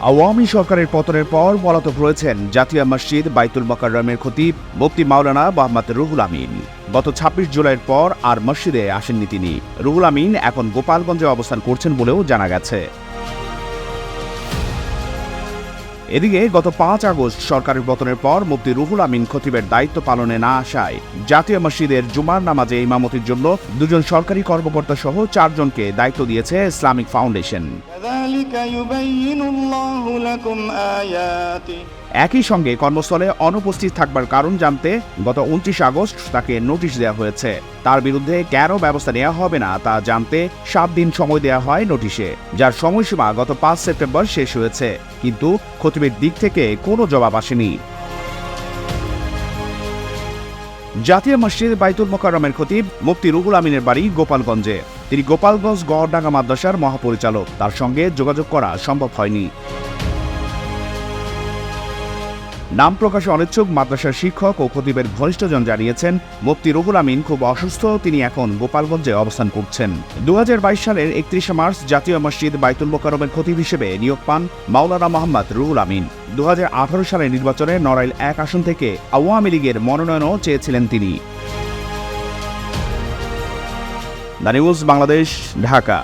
আওয়ামী সরকারের পতনের পর পলাতক রয়েছেন জাতীয় মসজিদ বাইতুল মকারমের খতিব মুফতি মাওলানা মোহাম্মদ রুহুল আমিন। গত ছাব্বিশ জুলাইয়ের পর আর মসজিদে আসেননি তিনি। রুহুল আমিন এখন গোপালগঞ্জে অবস্থান করছেন বলেও জানা গেছে। এদিকে গত পাঁচ আগস্ট সরকারের পতনের পর মুফতি রুহুল আমিন খতিবের দায়িত্ব পালনে না আসায় জাতীয় মসজিদের জুমার নামাজে ইমামতির জন্য দুজন সরকারি কর্মকর্তা সহ চারজনকে দায়িত্ব দিয়েছে ইসলামিক ফাউন্ডেশন। একই সঙ্গে কর্মস্থলে অনুপস্থিত থাকবার কারণ জানতে গত উনত্রিশ আগস্ট তাকে নোটিশ দেওয়া হয়েছে। তার বিরুদ্ধে কেন ব্যবস্থা নেওয়া হবে না তা জানতে সাত দিন সময় দেওয়া হয় নোটিশে, যার সময়সীমা গত পাঁচ সেপ্টেম্বর শেষ হয়েছে। কিন্তু খতিবের দিক থেকে কোনো জবাব আসেনি। জাতীয় মসজিদ বাইতুল মোকারমের খতিব মুফতি রুহুল আমিনের বাড়ি গোপালগঞ্জে। তিনি গোপালগঞ্জ গড়ডাঙ্গা মাদ্রাসার মহাপরিচালক। তার সঙ্গে যোগাযোগ করা সম্ভব হয়নি। নাম প্রকাশে অনিচ্ছুক মাদ্রাসার শিক্ষক ও খতিবের ঘনিষ্ঠজন জানিয়েছেন, মুফতি রুহুল আমিন খুব অসুস্থ, তিনি এখন গোপালগঞ্জে অবস্থান করছেন। দু হাজার বাইশ সালের একত্রিশে মার্চ জাতীয় মসজিদ বাইতুল মোকারমের খতিব হিসেবে নিয়োগ পান মাওলানা মোহাম্মদ রুহুল আমিন। দু হাজার আঠারো সালের নির্বাচনে নড়াইল এক আসন থেকে আওয়ামী লীগের মনোনয়নও চেয়েছিলেন তিনি। The news Bangladesh Dhaka.